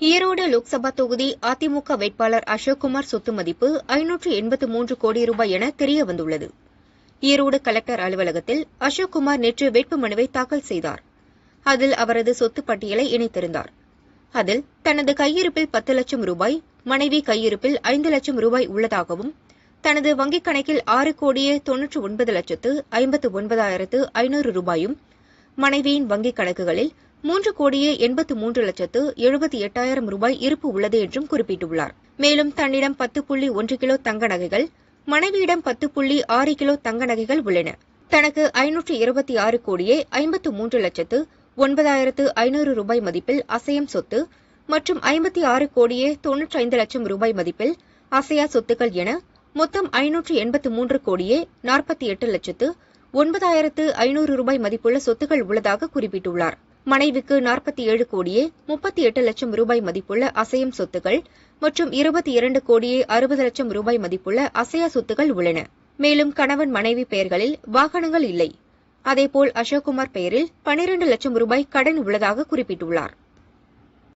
ஈரோடு லோக்சபா தொகுதி அதிமுக வேட்பாளர் அசோக்குமார் சொத்து மதிப்பு ஐநூற்று எண்பத்து மூன்று கோடி ரூபாய் என தெரியவந்துள்ளது ஈரோடு கலெக்டர் அலுவலகத்தில் அசோக்குமார் நேற்று வேட்புமனுவை தாக்கல் செய்தார். அதில் அவரது சொத்து பட்டியலை இணைத்திருந்தார். அதில் தனது கையிருப்பில் பத்து லட்சம் ரூபாய் மனைவி கையிருப்பில் ஐந்து லட்சம் ரூபாய் உள்ளதாகவும் தனது வங்கிக் கணக்கில் ஆறு கோடியே தொன்னூற்று ஒன்பது லட்சத்து ஐம்பத்து ஒன்பதாயிரத்து ஐநூறு ரூபாயும் மனைவியின் வங்கிக் கணக்குகளில் மூன்று கோடியே எண்பத்து மூன்று லட்சத்து எழுபத்தி எட்டாயிரம் ரூபாய் இருப்பு உள்ளது என்றும் குறிப்பிட்டுள்ளார். மேலும் தன்னிடம் பத்து புள்ளி ஒன்று கிலோ தங்க நகைகள் மனைவியிடம் பத்து புள்ளி ஆறு கிலோ தங்க நகைகள் உள்ளன. தனக்கு ஐநூற்று இருபத்தி ஆறு கோடியே ஐம்பத்து மூன்று லட்சத்து ஒன்பதாயிரத்து ஐநூறு ரூபாய் மதிப்பில் அசையம் சொத்து மற்றும் ஐம்பத்தி ஆறு கோடியே தொன்னூற்றி ஐந்து லட்சம் ரூபாய் மதிப்பில் அசையா சொத்துக்கள் என மொத்தம் ஐநூற்று எண்பத்து மூன்று கோடியே நாற்பத்தி எட்டு லட்சத்து ஒன்பதாயிரத்து ஐநூறு ரூபாய் மதிப்புள்ள சொத்துக்கள் உள்ளதாக குறிப்பிட்டுள்ளார். மனைவிக்கு நாற்பத்தி ஏழு கோடியே முப்பத்தி எட்டு லட்சம் ரூபாய் மதிப்புள்ள அசையும் சொத்துக்கள் மற்றும் இருபத்தி இரண்டு கோடியே அறுபது லட்சம் ரூபாய் மதிப்புள்ள அசையா சொத்துக்கள் உள்ளன. மேலும் கணவன் மனைவி பெயர்களில் வாகனங்கள் இல்லை. அதேபோல் அசோக்குமார் பெயரில் பனிரண்டு லட்சம் ரூபாய் கடன் உள்ளதாக குறிப்பிட்டுள்ளார்.